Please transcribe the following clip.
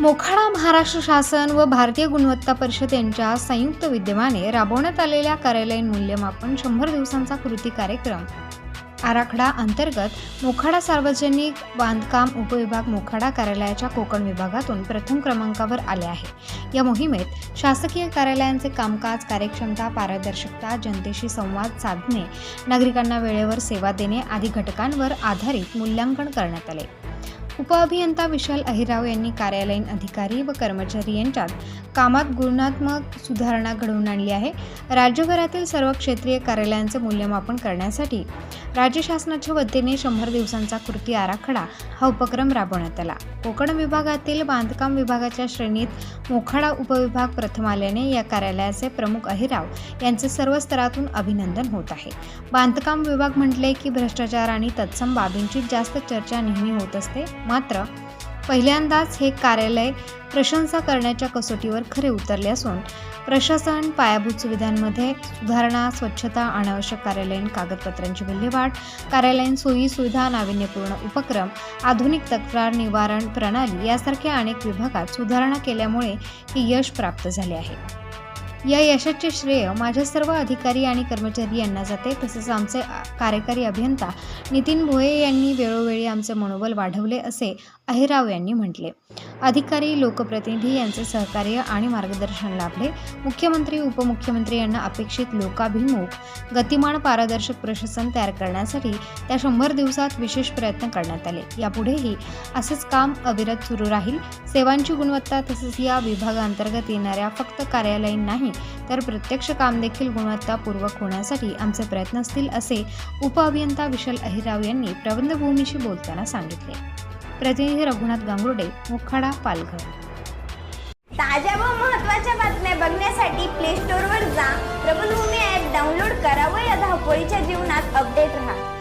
मोखाडा महाराष्ट्र शासन व भारतीय गुणवत्ता परिषद यांच्या संयुक्त विद्यमाने राबवण्यात आलेल्या कार्यालयीन मूल्यमापन शंभर दिवसांचा कृती कार्यक्रम. आराखडा अंतर्गत मोखाडा सार्वजनिक बांधकाम उपविभाग मोखाडा कार्यालयाच्या कोकण विभागातून प्रथम क्रमांकावर आले आहे. या मोहिमेत शासकीय कार्यालयांचे कामकाज कार्यक्षमता पारदर्शकता जनतेशी संवाद साधणे नागरिकांना वेळेवर सेवा देणे आदी घटकांवर आधारित मूल्यांकन करण्यात आले. उपअभियंता विशाल अहिराव यांनी कार्यालयीन अधिकारी व कर्मचारी यांच्यात कामात गुणात्मक सुधारणा घडवून आणली आहे. राज्यभरातील सर्व क्षेत्रीय कार्यालयांचे मूल्यमापन करण्यासाठी राज्य शासनाच्या वतीने शंभर दिवसांचा कृती आराखडा हा उपक्रम राबवण्यात आला. कोकण विभागातील बांधकाम विभागाच्या श्रेणीत मोखाडा उपविभाग प्रथम आल्याने या कार्यालयाचे प्रमुख अहिराव यांचे सर्व स्तरातून अभिनंदन होत आहे. बांधकाम विभाग म्हटले की भ्रष्टाचार आणि तत्सम बाबींची जास्त चर्चा नेहमी होत असते. मात्र पहिल्यांदाच हे कार्यालय प्रशंसा करण्याच्या कसोटीवर खरे उतरले असून प्रशासन पायाभूत सुविधांमध्ये सुधारणा स्वच्छता अनावश्यक कार्यालयीन कागदपत्रांची विल्हेवाट कार्यालयीन सोयी सुविधा नाविन्यपूर्ण उपक्रम आधुनिक तक्रार निवारण प्रणाली यासारख्या अनेक विभागात सुधारणा केल्यामुळे हे यश प्राप्त झाले आहे. या यशाचे श्रेय माझ्या सर्व अधिकारी आणि कर्मचारी यांना जाते तसेच आमचे कार्यकारी अभियंता नितीन भोये यांनी वेळोवेळी आमचे मनोबल वाढवले असे अहिराव यांनी म्हटले. अधिकारी लोकप्रतिनिधी यांचे सहकार्य आणि मार्गदर्शन लाभले. मुख्यमंत्री उपमुख्यमंत्री यांना अपेक्षित लोकाभिमुख गतिमान पारदर्शक प्रशासन तयार करण्यासाठी त्या शंभर दिवसात विशेष प्रयत्न करण्यात आले. यापुढेही असेच काम अविरत सुरू राहील. सेवांची गुणवत्ता तसेच या विभागाअंतर्गत येणाऱ्या फक्त कार्यालयीन नाही तर प्रत्यक्ष काम देखील गुणवत्तापूर्वक होण्यासाठी आमचे प्रयत्न असतील असे उपअभियंता विशाल अहिराव यांनी प्रबंधभूमीशी बोलताना सांगितले. प्रतिनिधी रघुनाथ गांगुर्डे मुखाडा पालघर. ताज्या व महत्त्वाच्या बातम्या बघण्यासाठी प्ले स्टोअरवर जा. प्रबलभूमी ॲप डाउनलोड करा व या धावपळीच्या जीवनात अपडेट राहा.